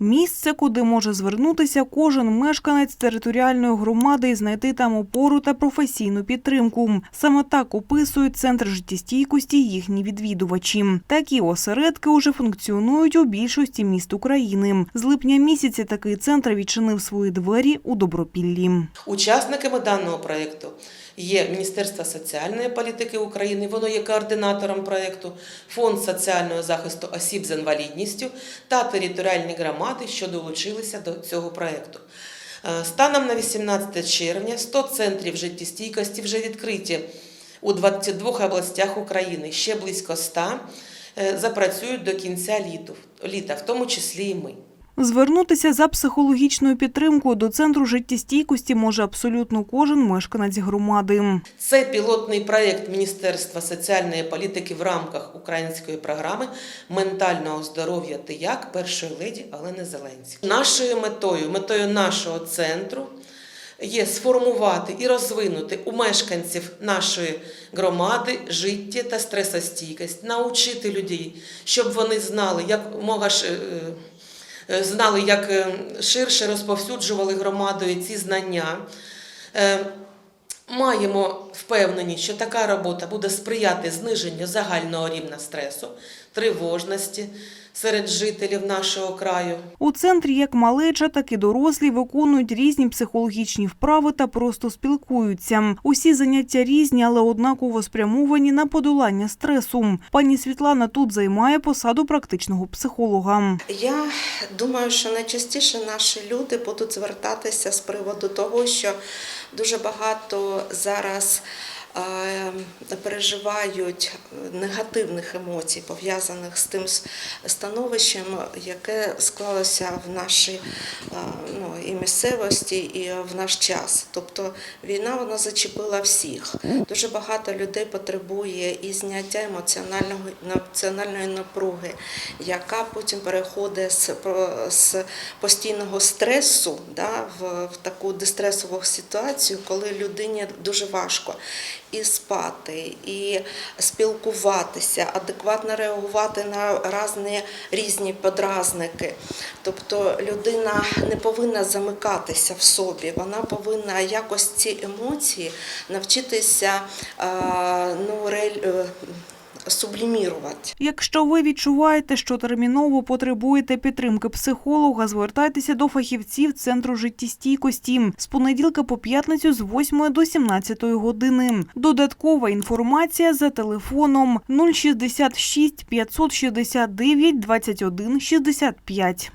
Місце, куди може звернутися кожен мешканець територіальної громади і знайти там опору та професійну підтримку. Саме так описують центр життєстійкості їхні відвідувачі. Такі осередки уже функціонують у більшості міст України. З липня місяця такий центр відчинив свої двері у Добропіллі. Учасниками даного проєкту є Міністерство соціальної політики України, воно є координатором проєкту, Фонд соціального захисту осіб з інвалідністю та територіальні громади, що долучилися до цього проєкту. Е, Станом на 18 червня 100 центрів життєстійкості вже відкриті у 22 областях України. Ще близько 100 е, запрацюють до кінця літа, в тому числі і ми. Звернутися за психологічною підтримкою до центру життєстійкості може абсолютно кожен мешканець громади. Це пілотний проєкт Міністерства соціальної політики в рамках української програми ментального здоров'я ти як першої леді Олени Зеленської. Нашою метою, метою нашого центру є сформувати і розвинути у мешканців нашої громади життя та стресостійкість, навчити людей, щоб вони знали, як мога ж. Е, Знали, як е, ширше розповсюджували громадою ці знання. Е, Маємо впевненість, що така робота буде сприяти зниженню загального рівня стресу, тривожності серед жителів нашого краю. У центрі як малеча, так і дорослі виконують різні психологічні вправи та просто спілкуються. Усі заняття різні, але однаково спрямовані на подолання стресу. Пані Світлана тут займає посаду практичного психолога. Я думаю, що найчастіше наші люди будуть звертатися з приводу того, що дуже багато зараз е, переживають негативних емоцій, пов'язаних з тим становищем, яке склалося в нашій е, ну, і місцевості, і в наш час. Тобто війна вона зачепила всіх. Дуже багато людей потребує і зняття емоціонального емоціональної напруги, яка потім переходить з, з постійного стресу да, в, в таку дистресову ситуацію, коли людині дуже важко і спати, і спілкуватися, адекватно реагувати на різні, різні подразники. Тобто людина не повинна замикатися в собі, вона повинна якось ці емоції навчитися ну, ре- е, сублімірувати. Якщо ви відчуваєте, що терміново потребуєте підтримки психолога, звертайтеся до фахівців центру життєстійкості з понеділка по п'ятницю з 8 до 17 години. Додаткова інформація за телефоном 066 569 21 65.